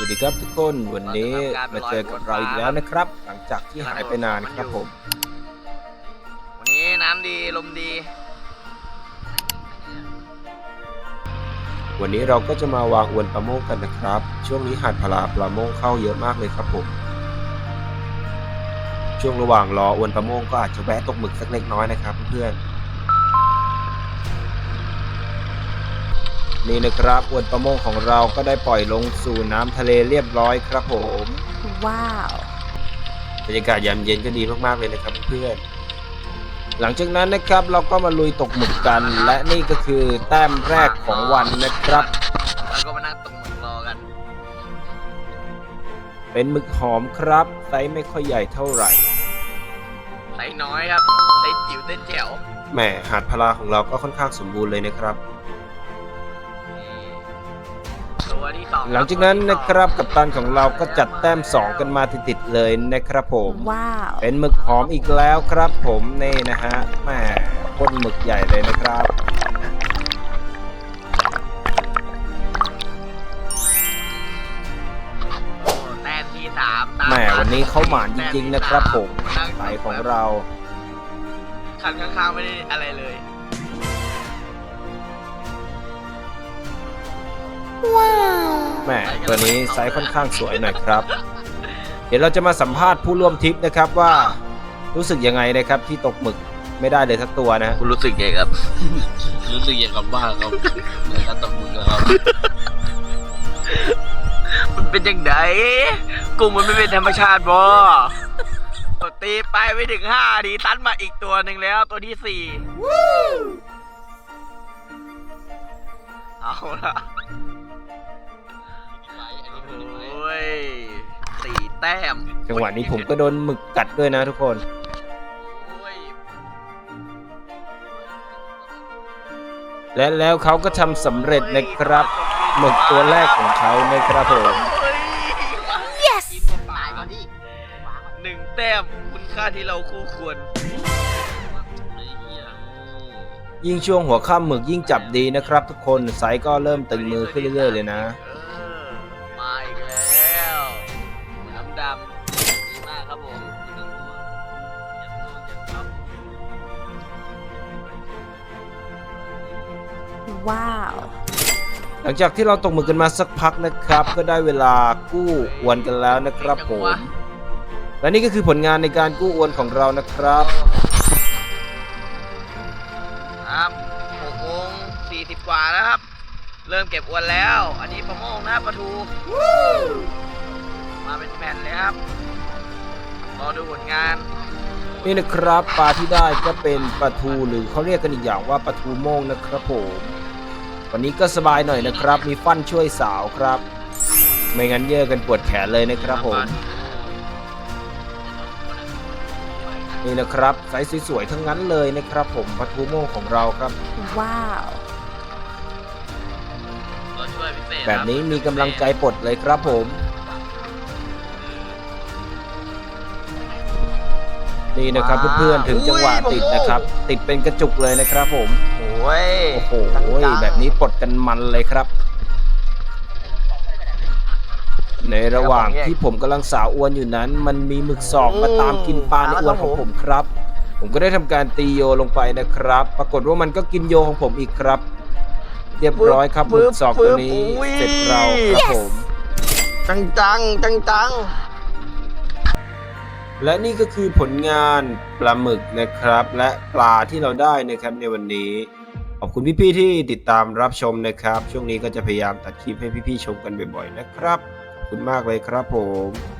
วัสดีครับทุกคนวันนี้มาเจอกับเราอีกแล้วนะครับ หลังจากที่หายไปนานครับผม วันนี้น้ำดีลมดี วันนี้เราก็จะมาวางอวนปลาโมงกันนะครับ ช่วงนี้หาดพลาปลาโมงเข้าเยอะมากเลยครับผม ช่วงระหว่างรออวนปลาโมงก็อาจจะแวะตกหมึกสักเล็กน้อยนะครับเพื่อน นี่นะครับอวนปลาโมงของเราก็ได้ปล่อยลงสู่น้ำทะเลเรียบร้อยครับผมว้าวบรรยากาศยามเย็นก็ดีมากๆเลยนะครับเพื่อนหลังจากนั้นนะครับเราก็มาลุยตกหมึกกัน และนี่ก็คือแต้มแรกของวันนะครับแล้วก็มานั่งตกหมึกรอกัน เป็นหมึกหอมครับไซส์ไม่ค่อยใหญ่เท่าไหร่ใส่น้อยครับใส่จิ๋วเต้นแจ๋วแหมหาดพลาของเราก็ค่อนข้างสมบูรณ์เลยนะครับนี่ ตัวที่สองหลังจากนั้นนะครับกัปตันของเราก็จัดแต้ม 2 กันมาติดๆเลยนะครับผม ว้าว เป็นหมึกหอมอีกแล้วครับผมนี่นะฮะแหมพ่นหมึกใหญ่เลยนะครับโอ้แต้มที่สามตาแหมวันนี้เขาหมานจริงๆนะครับผมนั่งไตของเรา คันข้างๆไม่ได้อะไรเลย ว้าวแหมตัวนี้ไซส์ค่อนข้างสวยหน่อยครับ เดี๋ยวเราจะมาสัมภาษณ์ผู้ร่วมทริปนะครับว่ารู้สึกยังไงนะครับ ที่ตกหมึกไม่ได้เลยสักตัวนะ คุณรู้สึกไงครับ รู้สึกอย่างกับบ้าครับในการตกมือครับ มันเป็นยังไงกุ้งมันไม่เป็นธรรมชาติบ่ตีไปไม่ถึงห้าดีตันมาอีกตัวหนึ่งแล้วตัวที่สี่เอาละ แต้มจังหวะนี้ผมก็โดนหมึกกัดด้วยนะทุกคน โอ้ยและแล้วเขาก็ทำสำเร็จนะครับหมึกตัวแรกของเขานะครับผมโอ้ย yes ตายก่อนดิหนึ่งแต้มคุณค่าที่เราคู่ควรยิ่งช่วงหัวค่ำหมึกยิ่งจับดีนะครับ ทุกคนไซส์ก็เริ่มตึงมือขึ้นเรื่อยๆเลยนะ เออำดีมากครับผมที่ต้องหัวอย่าโดนอย่าครับว้าว หลังจากที่เราตกหมึกกันมาสักพักนะครับ ก็ได้เวลากู้อวนกันแล้วนะครับผม และนี่ก็คือผลงานในการกู้อวนของเรานะครับ ครับหกโมงสี่สิบกว่าแล้วครับ เริ่มเก็บอวนแล้ว อันนี้ประโมงนะปลาทู มาเป็นแผ่นเลยครับ รอดูผลงาน นี่นะครับปลาที่ได้ก็เป็นปลาทูหรือเขาเรียกกันอีกอย่างว่าปลาทูโม่งนะครับผมวันนี้ก็สบายหน่อยนะครับ มีฟันช่วยสาวครับ ไม่งั้นเยอะกันปวดแขนเลยนะครับผม นี่นะครับไซส์สวยๆทั้งนั้นเลยนะครับ ผมปลาทูโม่งของเราครับ ว้าวตัวช่วยพิเศษแบบนี้มีกำลังใจปลดเลยครับผม นี่นะครับเพื่อนๆถึงจังหวะติดนะครับ ติดเป็นกระจุกเลยนะครับผมโอ้ยโอ้โหแบบนี้ปลดกันมันเลยครับ ในระหว่างที่ผมกำลังสาวอวนอยู่นั้น มันมีหมึกสอกมาตามกินปลาในอวนของผมครับ ผมก็ได้ทำการตีโยลงไปนะครับ ปรากฏว่ามันก็กินโยของผมอีกครับ เรียบร้อยครับหมึกสอกตัวนี้เสร็จเราครับผม จังจังจังจัง และนี่ก็คือผลงานปลาหมึกนะครับ และปลาที่เราได้นะครับในวันนี้ ขอบคุณพี่ๆที่ติดตามรับชมนะครับ ช่วงนี้ก็จะพยายามตัดคลิปให้พี่ๆชมกันบ่อยๆนะครับ ขอบคุณมากเลยครับผม